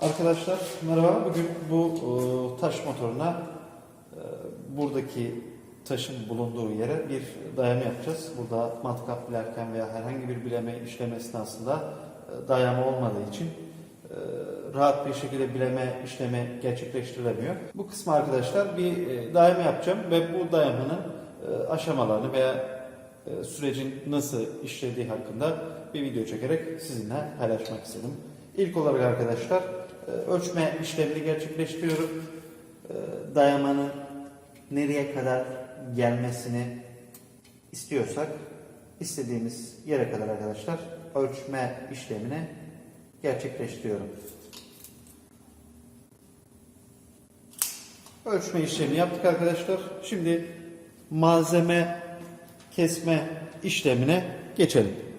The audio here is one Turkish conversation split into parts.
Arkadaşlar merhaba. Bugün bu e, taş motoruna e, buradaki taşın bulunduğu yere bir dayama yapacağız. Burada matkap bilerken veya herhangi bir bileme işlemi esnasında e, dayama olmadığı için rahat bir şekilde bileme işlemi gerçekleştirilemiyor. Bu kısmı arkadaşlar bir dayama yapacağım ve bu dayamanın aşamalarını veya sürecin nasıl işlediği hakkında bir video çekerek sizinle paylaşmak istedim. İlk olarak arkadaşlar ölçme işlemini gerçekleştiriyorum. E, Dayamanın nereye kadar gelmesini istiyorsak istediğimiz yere kadar arkadaşlar ölçme işlemini gerçekleştiriyorum. Ölçme işlemini yaptık arkadaşlar. Şimdi malzeme kesme işlemine geçelim.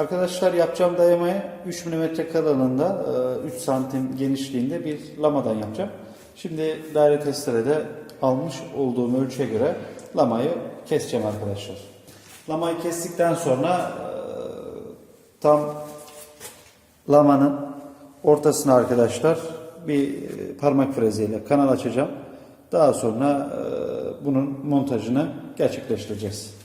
Arkadaşlar yapacağım dayamaya 3 mm kalınlığında, e, 3 santim genişliğinde bir lamadan yapacağım. Şimdi daire testerede almış olduğum ölçüye göre lamayı keseceğim arkadaşlar. Lamayı kestikten sonra e, tam lamanın ortasına arkadaşlar bir e, parmak freziyle kanal açacağım. Daha sonra e, bunun montajını gerçekleştireceğiz.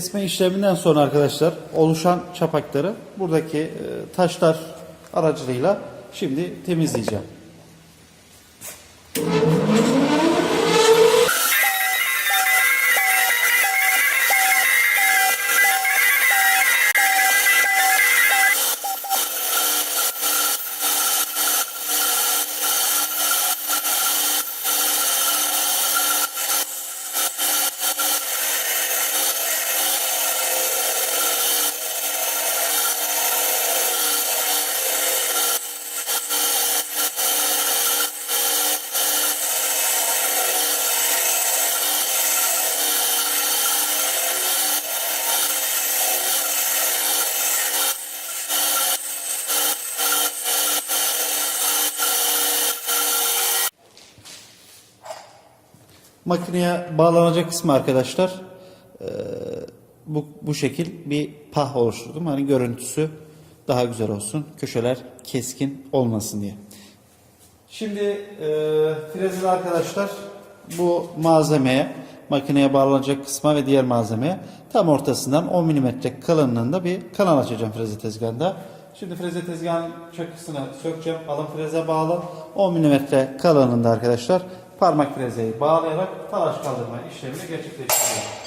Kesme işleminden sonra arkadaşlar oluşan çapakları buradaki e, taşlar aracılığıyla şimdi temizleyeceğim. Makineye bağlanacak kısmı arkadaşlar e, bu, bu şekil bir pah oluşturdum. Hani görüntüsü daha güzel olsun. Köşeler keskin olmasın diye. Şimdi e, frezeli arkadaşlar bu malzemeye makineye bağlanacak kısma ve diğer malzemeye tam ortasından 10 mm kalınlığında bir kanal açacağım freze tezgahında. Şimdi freze tezgahın çakısını sökeceğim. Alın freze bağlı. 10 mm kalınlığında arkadaşlar parmak frezeyi bağlayarak talaş kaldırma işlemini gerçekleştiriyorum.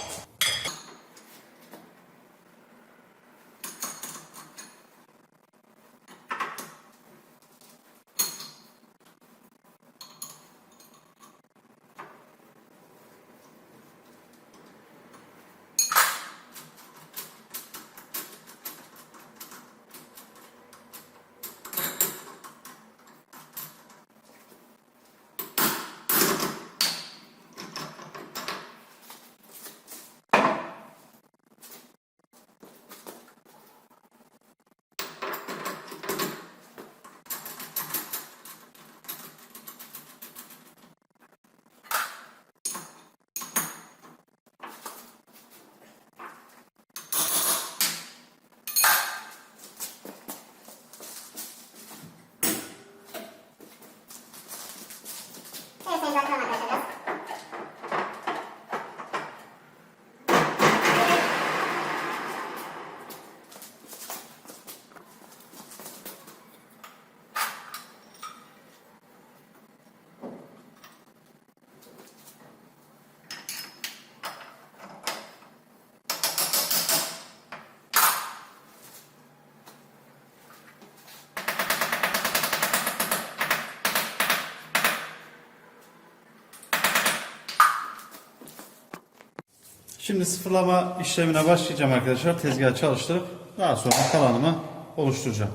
Şimdi sıfırlama işlemine başlayacağım arkadaşlar. Tezgahı çalıştırıp daha sonra kalanımı oluşturacağım.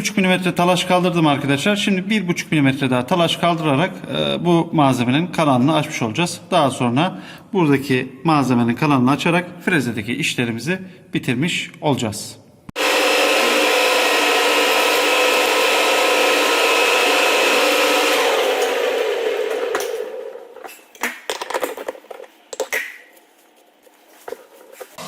Bir buçuk milimetre talaş kaldırdım arkadaşlar. Şimdi bir buçuk milimetre daha talaş kaldırarak e, bu malzemenin kalanını açmış olacağız. Daha sonra buradaki malzemenin kalanını açarak frezedeki işlerimizi bitirmiş olacağız.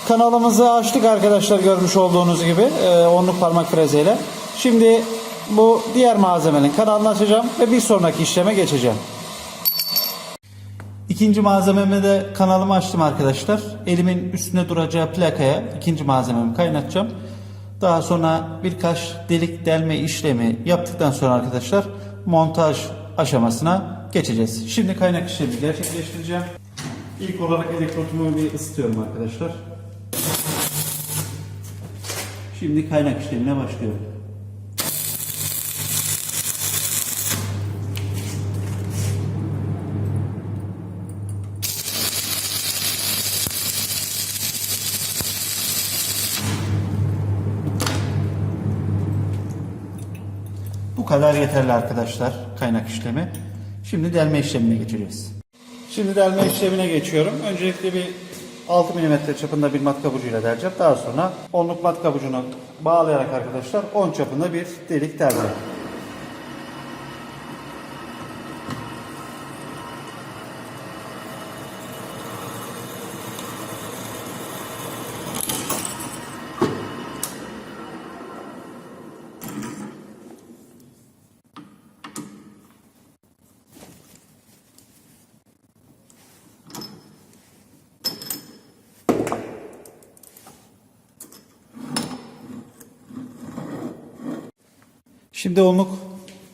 Kanalımızı açtık arkadaşlar görmüş olduğunuz gibi e, onluk parmak frezeyle. Şimdi bu diğer malzemenin kanalını açacağım ve bir sonraki işleme geçeceğim. İkinci malzememi de kanalımı açtım arkadaşlar. Elimin üstünde duracağı plakaya ikinci malzememi kaynatacağım. Daha sonra birkaç delik delme işlemi yaptıktan sonra arkadaşlar montaj aşamasına geçeceğiz. Şimdi kaynak işlemi gerçekleştireceğim. İlk olarak elektrotumu bir ısıtıyorum arkadaşlar. Şimdi kaynak işlemine başlıyorum. Kadar yeterli arkadaşlar kaynak işlemi. Şimdi delme işlemine geçeceğiz. Şimdi delme işlemine geçiyorum. Öncelikle bir 6 mm çapında bir matkap ucuyla deleceğim. Daha sonra onluk matkap ucunu bağlayarak arkadaşlar 10 çapında bir delik deleceğim. Şimdi onluk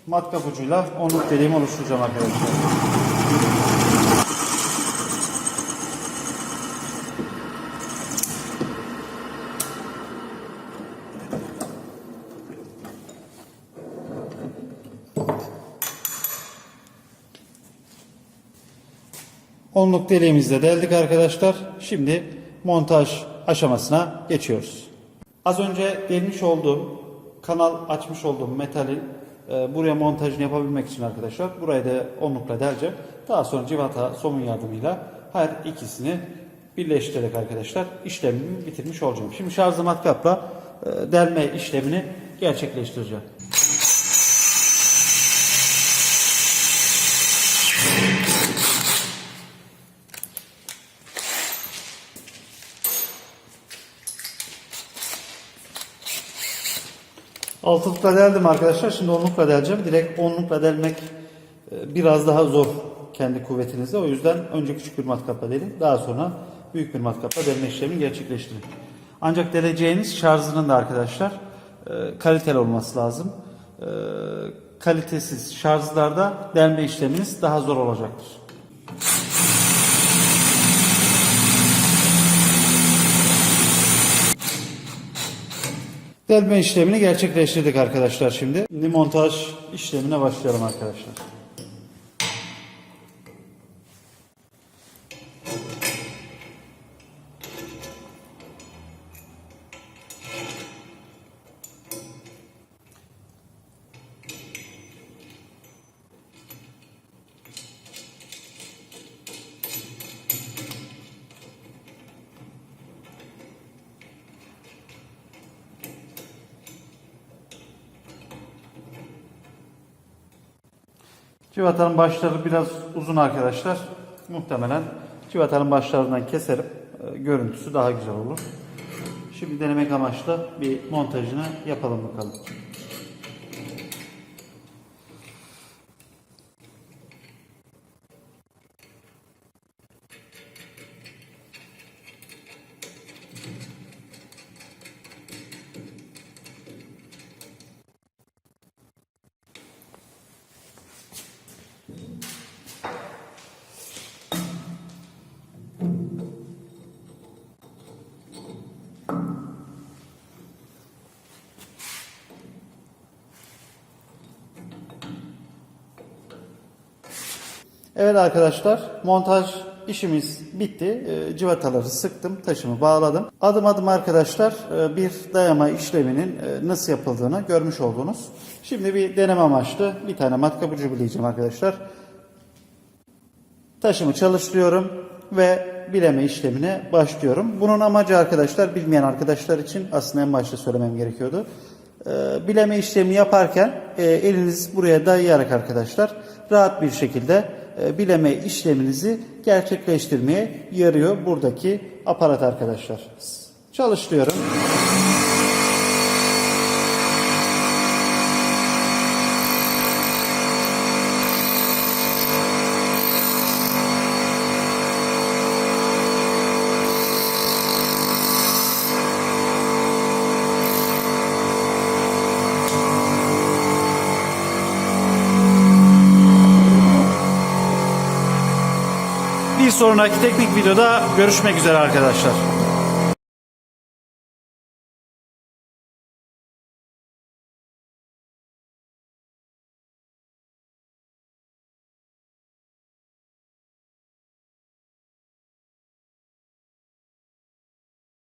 matkap ucuyla onluk deliğimi oluşturacağım arkadaşlar. Onluk deliğimizi de deldik arkadaşlar. Şimdi montaj aşamasına geçiyoruz. Az önce delmiş olduğum, kanal açmış olduğum metali e, buraya montajını yapabilmek için arkadaşlar burayı da onlukla deleceğim. Daha sonra civata somun yardımıyla her ikisini birleştirerek arkadaşlar işlemimi bitirmiş olacağım. Şimdi şarjlı matkapla e, delme işlemini gerçekleştireceğim. Altılıkla deldim arkadaşlar. Şimdi onlukla deleceğim. Direkt onlukla delmek e, biraz daha zor kendi kuvvetinizle. O yüzden önce küçük bir matkapla delin. Daha sonra büyük bir matkapla delme işlemini gerçekleştirin. Ancak deleceğiniz şarjının da arkadaşlar e, kaliteli olması lazım. E, Kalitesiz şarjlarda delme işleminiz daha zor olacaktır. Delme işlemini gerçekleştirdik arkadaşlar şimdi. Şimdi montaj işlemine başlayalım arkadaşlar. Civatanın başları biraz uzun arkadaşlar. Muhtemelen civatanın başlarından keserim. Ee, Görüntüsü daha güzel olur. Şimdi denemek amaçlı bir montajını yapalım bakalım. Evet arkadaşlar montaj işimiz bitti. Ee, Civataları sıktım, taşımı bağladım. Adım adım arkadaşlar e, bir dayama işleminin e, nasıl yapıldığını görmüş oldunuz. Şimdi bir deneme amaçlı bir tane matkap ucu bileyeceğim arkadaşlar. Taşımı çalıştırıyorum ve bileme işlemine başlıyorum. Bunun amacı arkadaşlar bilmeyen arkadaşlar için aslında en başta söylemem gerekiyordu. Ee, bileme işlemi yaparken e, eliniz buraya dayayarak arkadaşlar rahat bir şekilde bileme işleminizi gerçekleştirmeye yarıyor buradaki aparat arkadaşlar. Çalıştırıyorum. Sonraki teknik videoda görüşmek üzere arkadaşlar.